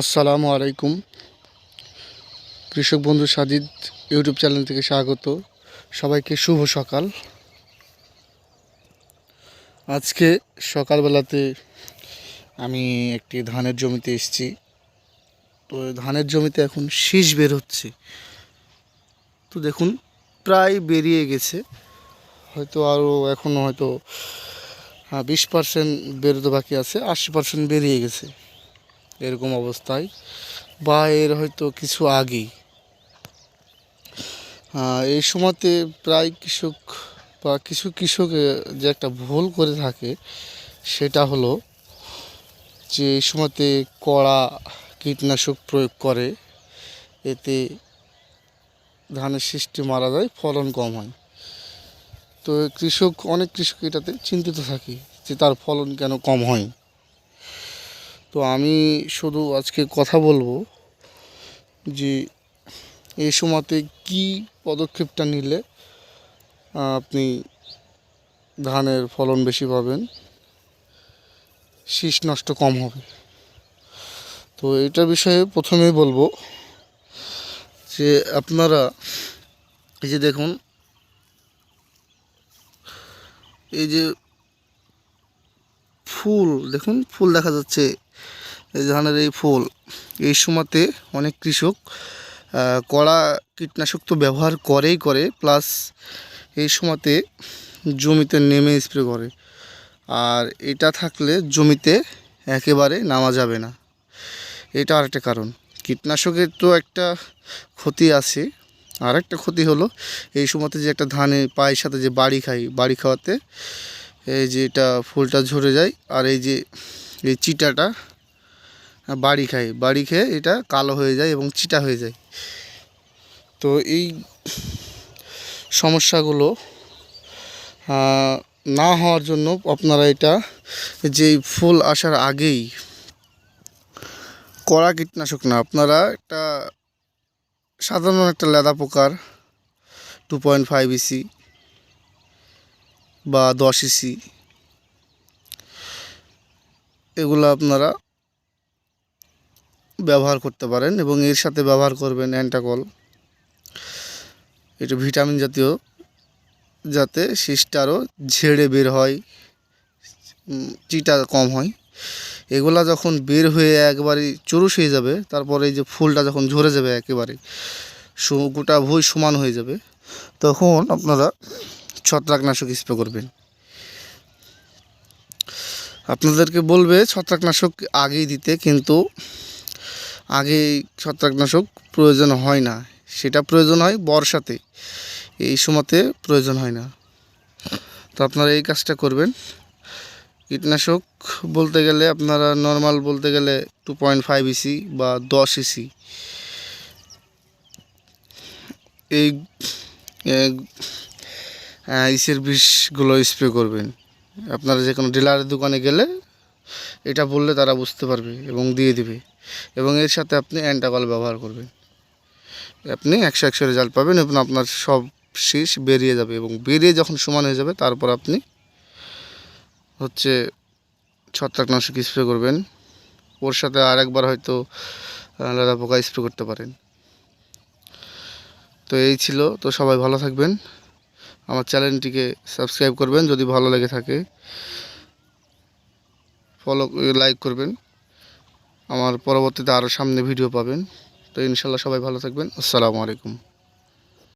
আসসালামু আলাইকুম। কৃষক বন্ধু সাজিদ ইউটিউব চ্যানেল থেকে স্বাগত। সবাইকে শুভ সকাল। আজকে সকালবেলাতে আমি একটি ধানের জমিতে এসেছি। তো ধানের জমিতে এখন শীষ বের হচ্ছে। তো দেখুন, প্রায় বেরিয়ে গেছে। হয়তো আরও এখনও হয়তো হ্যাঁ বিশ পার্সেন্ট বেরোতে বাকি আছে, আশি পার্সেন্ট বেরিয়ে গেছে। এরকম অবস্থায়, বা এর হয়তো কিছু আগেই। এই সময়তে প্রায় কৃষক বা কিছু কৃষক যে একটা ভুল করে থাকে, সেটা হলো যে এই সময়তে কড়া কীটনাশক প্রয়োগ করে, এতে ধানের সৃষ্টি মারা যায়, ফলন কম হয়। তো কৃষক, অনেক কৃষক এটাতে চিন্তিত থাকে যে তার ফলন কেন কম হয়। তো আমি শুধু আজকে কথা বলব যে এই সময়তে কি পদক্ষেপটা নিলে আপনি ধানের ফলন বেশি পাবেন, শীষ নষ্ট কম হবে। তো এটা বিষয়ে প্রথমেই বলব যে আপনারা এই যে দেখুন, এই যে ফুল, দেখুন, ফুল দেখা যাচ্ছে এই ধানের এই ফুল। এই সময়তে অনেক কৃষক কড়া কীটনাশক তো ব্যবহার করেই করে, প্লাস এই সময়তে জমিতে নেমে স্প্রে করে। আর এটা থাকলে জমিতে একেবারে নামা যাবে না। এটা আরেকটা কারণ। কীটনাশকের তো একটা ক্ষতি আছে। আর একটা ক্ষতি হলো এই সময়তে যে একটা ধানে পায়ের সাথে যে বাড়ি খাই, বাড়ি খাওয়াতে এই যে এটা ফুলটা ঝরে যায়, আর এই যে এই চিটাটা বাড়ি খায় বাড়ি খেয়ে এটা কালো হয়ে যায় এবং চিটা হয়ে যায়। তো এই সমস্যাগুলো না হওয়ার জন্য আপনারা এটা যে ফুল আসার আগেই কড়া কীটনাশক না, আপনারা একটা সাধারণ একটা লেদা পোকার টু পয়েন্ট ফাইভ ইসি বা দশ ইসি, এগুলো আপনারা ব্যবহার করতে পারেন এবং এর সাথে ব্যবহার করবেন অ্যান্টাকল। এটা ভিটামিন জাতীয়, যাতে শীষটা ঝেড়ে বের হয় চিটা কম হয়। এগুলা যখন বের হয়ে একবারে চুরুস হয়ে যাবে, তারপরে এই যে ফুলটা যখন ঝরে যাবে একেবারে গোটা ভুঁই সমান হয়ে যাবে, তখন আপনারা ছত্রাকনাশক স্প্রে করবেন। আপনাদেরকে বলবে ছত্রাকনাশক আগেই দিতে, কিন্তু আগে ছত্রাকনাশক প্রয়োজন হয় না। সেটা প্রয়োজন হয় বর্ষাতে। এই সময়তে প্রয়োজন হয় না। তো আপনারা এই কাজটা করবেন। কীটনাশক বলতে গেলে আপনারা নর্মাল বলতে গেলে টু পয়েন্ট ফাইভ ইসি বা দশ ইসি এই ইসের বিষগুলো স্প্রে করবেন। আপনারা যে কোনো ডিলারের দোকানে গেলে এটা বললে তারা বুঝতে পারবে এবং দিয়ে দিবে। এবং এর সাথে আপনি অ্যান্টাকল ব্যবহার করবেন। আপনি একশো একশো রেজাল্ট পাবেন এবং আপনার সব শীষ বেরিয়ে যাবে এবং বেরিয়ে যখন সমান হয়ে যাবে তারপর আপনি হচ্ছে ছত্রাকনাশক স্প্রে করবেন। ওর সাথে আরেকবার হয়তো আহ, লেদা পোকা স্প্রে করতে পারেন। তো এই ছিল। তো সবাই ভালো থাকবেন। আমার চ্যানেলটিকে সাবস্ক্রাইব করবেন। যদি ভালো লেগে থাকে ফলো লাইক করবেন। আমার পরবর্তীতে আরও সামনে ভিডিও পাবেন। তো ইনশাল্লাহ সবাই ভালো থাকবেন। আসসালামু আলাইকুম।